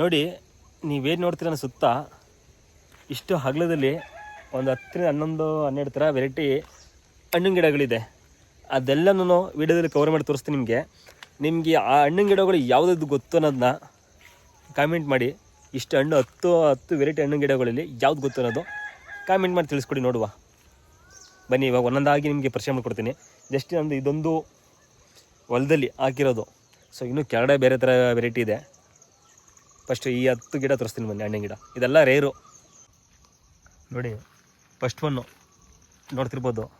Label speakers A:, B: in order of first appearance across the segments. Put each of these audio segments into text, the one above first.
A: ನೋಡಿ, ನೀವೇನು ನೋಡ್ತೀರ ಸುತ್ತ ಇಷ್ಟು ಹಗಲದಲ್ಲಿ ಒಂದು ಹತ್ತರಿಂದ ಹನ್ನೊಂದು, ಹನ್ನೆರಡು ಥರ ವೆರೈಟಿ ಹಣ್ಣಿನ ಗಿಡಗಳಿದೆ. ಅದೆಲ್ಲನೂ ವಿಡಿಯೋದಲ್ಲಿ ಕವರ್ ಮಾಡಿ ತೋರಿಸ್ತೀನಿ ನಿಮಗೆ. ನಿಮಗೆ ಆ ಹಣ್ಣಿನ ಗಿಡಗಳು ಯಾವುದಾದ್ರು ಗೊತ್ತು ಅನ್ನೋದನ್ನ ಕಾಮೆಂಟ್ ಮಾಡಿ. ಇಷ್ಟು ಹಣ್ಣು, ಹತ್ತು ಹತ್ತು ವೆರೈಟಿ ಹಣ್ಣಿನ ಗಿಡಗಳಲ್ಲಿ ಯಾವ್ದು ಗೊತ್ತು ಅನ್ನೋದು ಕಾಮೆಂಟ್ ಮಾಡಿ ತಿಳಿಸ್ಕೊಡಿ, ನೋಡುವ. ಬನ್ನಿ, ಇವಾಗ ಒಂದೊಂದಾಗಿ ನಿಮಗೆ ಪರಿಚಯ ಮಾಡಿಕೊಡ್ತೀನಿ. ಜಸ್ಟ್ ನಂದು ಇದೊಂದು ಹೊಲದಲ್ಲಿ ಹಾಕಿರೋದು. ಸೊ ಇನ್ನೂ ಕೆಳಗಡೆ ಬೇರೆ ಥರ ವೆರೈಟಿ ಇದೆ. ಫಸ್ಟ್ ಈ ಹತ್ತು ಗಿಡ ತೋರಿಸ್ತೀನಿ ಬನ್ನಿ, ಹಣ್ಣಿನ ಗಿಡ. ಇದೆಲ್ಲ ರೇರು ನೋಡಿ ಫಸ್ಟ್ ಒನ್ನು ನೋಡ್ತಿರ್ಬೋದು.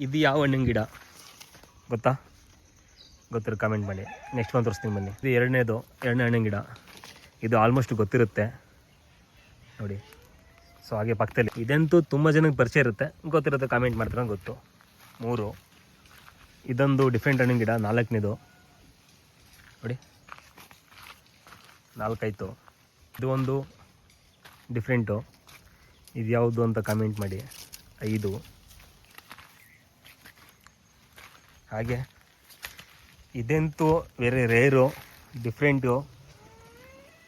A: ಇದು ಯಾವ ಹಣ್ಣಿನ ಗಿಡ? ಗೊತ್ತಾ? ಗೊತ್ತಿರೋ ಕಾಮೆಂಟ್ ಮಾಡಿ. ನೆಕ್ಸ್ಟ್ ಒಂದು ತೋರಿಸ್ತೀನಿ ಬನ್ನಿ. ಇದು ಎರಡನೇದು, ಎರಡನೇ ಹಣ್ಣಿನ ಗಿಡ. ಇದು ಆಲ್ಮೋಸ್ಟ್ ಗೊತ್ತಿರುತ್ತೆ. ನೋಡಿ. ಸೊ ಹಾಗೆ ಪಕ್ಕದಲ್ಲಿ. ಇದಂತೂ ತುಂಬ ಜನಕ್ಕೆ ಪರಿಚಯ ಇರುತ್ತೆ. ಗೊತ್ತಿರುತ್ತೆ ಕಾಮೆಂಟ್ ಮಾಡ್ತಾರೆ ಗೊತ್ತು. ಮೂರು. ಇದೊಂದು ಡಿಫ್ರೆಂಟ್ ಹಣ್ಣಿನ ಗಿಡ, ನಾಲ್ಕನೇದು. ನೋಡಿ. ನಾಲ್ಕಾಯ್ತು ಇದು ಒಂದು ಡಿಫ್ರೆಂಟು ಇದು ಯಾವುದು ಅಂತ ಕಮೆಂಟ್ ಮಾಡಿ. ಐದು. ಹಾಗೆ, ಇದೆಂತೂ ವೆರಿ ರೇರು ಡಿಫ್ರೆಂಟು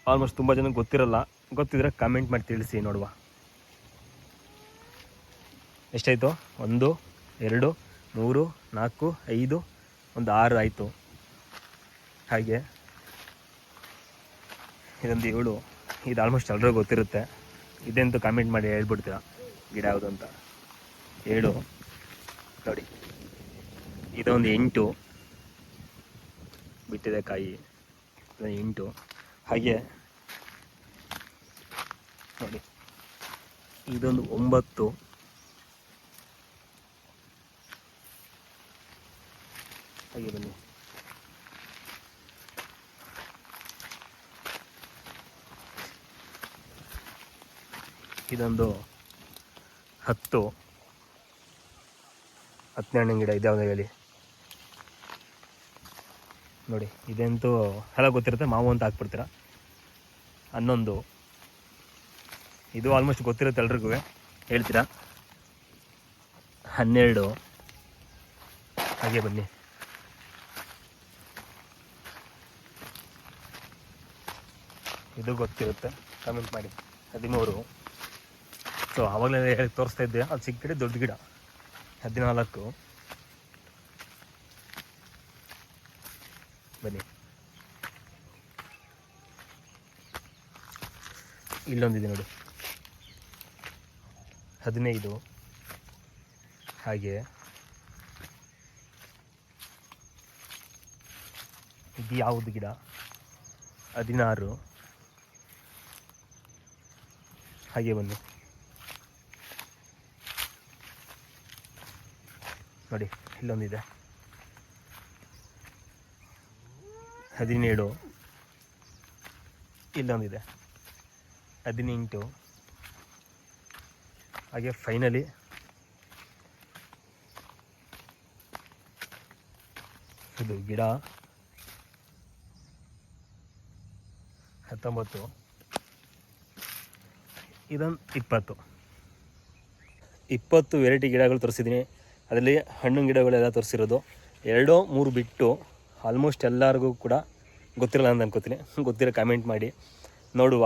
A: ಆಲ್ಮೋಸ್ಟ್ ತುಂಬ ಜನಕ್ಕೆ ಗೊತ್ತಿರಲ್ಲ. ಗೊತ್ತಿದ್ರೆ ಕಮೆಂಟ್ ಮಾಡಿ ತಿಳಿಸಿ ನೋಡುವ. ಎಷ್ಟಾಯಿತು? ಒಂದು, ಎರಡು, ಮೂರು, ನಾಲ್ಕು, ಐದು, ಒಂದು ಆರು ಆಯಿತು. ಹಾಗೆ. ಇದೊಂದು ಏಳು. ಇದು ಆಲ್ಮೋಸ್ಟ್ ಎಲ್ರಿಗೂ ಗೊತ್ತಿರುತ್ತೆ. ಇದೆಂತೂ ಕಾಮೆಂಟ್ ಮಾಡಿ ಹೇಳ್ಬಿಡ್ತೀರಾ? ಗಿಡ ಯಾವುದು ಅಂತ? ಏಳು. ನೋಡಿ. ಇದೊಂದು ಎಂಟು. ಬಿಟ್ಟಿದೆ ಕಾಯಿ. ಎಂಟು. ಹಾಗೆ. ನೋಡಿ. ಇದೊಂದು ಒಂಬತ್ತು. ಹಾಗೆ ಬನ್ನಿ. ಇದೊಂದು ಹತ್ತು. ಹತ್ತನೇ ಹಣ್ಣಿನ ಗಿಡ ಅವನ ಹೇಳಿ ನೋಡಿ, ಇದಂತೂ ಎಲ್ಲ ಗೊತ್ತಿರುತ್ತೆ, ಮಾವು ಅಂತ ಹಾಕ್ಬಿಡ್ತೀರ? ಹನ್ನೊಂದು. ಇದು ಆಲ್ಮೋಸ್ಟ್ ಗೊತ್ತಿರುತ್ತೆ ಎಲ್ರಿಗೂ. ಹೇಳ್ತೀರಾ? ಹನ್ನೆರಡು. ಹಾಗೆ ಬನ್ನಿ. ಇದು ಗೊತ್ತಿರುತ್ತೆ. ಕಮೆಂಟ್ ಮಾಡಿ. ಹದಿಮೂರು. ಸೊ ಆವಾಗಲೇ ಹೇಳಿ ತೋರಿಸ್ತಾ ಇದ್ದೆ. ಅದು ಚಿಕ್ಕ ಗಿಡ ದೊಡ್ಡ ಗಿಡ. ಹದಿನಾಲ್ಕು. ಬನ್ನಿ. ಇಲ್ಲೊಂದಿದೆ ನೋಡಿ. ಹದಿನೈದು. ಹಾಗೆ. ಇದು ಯಾವುದು ಗಿಡ? ಹದಿನಾರು. ಹಾಗೆ ಬನ್ನಿ. ನೋಡಿ, ಇಲ್ಲೊಂದಿದೆ. ಹದಿನೇಳು. ಇಲ್ಲೊಂದಿದೆ. ಹದಿನೆಂಟು. ಹಾಗೆ ಫೈನಲಿ ಇದು ಗಿಡ. ಹತ್ತೊಂಬತ್ತು. ಇದೊಂದು ಇಪ್ಪತ್ತು. ಇಪ್ಪತ್ತು ವೆರೈಟಿ ಗಿಡಗಳು ತೋರಿಸಿದ್ದೀನಿ. ಅದರಲ್ಲಿ ಹಣ್ಣಿನ ಗಿಡಗಳೆಲ್ಲ ತೋರಿಸಿರೋದು. ಎರಡೋ ಮೂರು ಬಿಟ್ಟು ಆಲ್ಮೋಸ್ಟ್ ಎಲ್ಲರಿಗೂ ಕೂಡ ಗೊತ್ತಿರಲ್ಲ ಅಂತ ಅನ್ಕೋತೀನಿ. ಗೊತ್ತಿರೋ ಕಾಮೆಂಟ್ ಮಾಡಿ. ನೋಡುವ.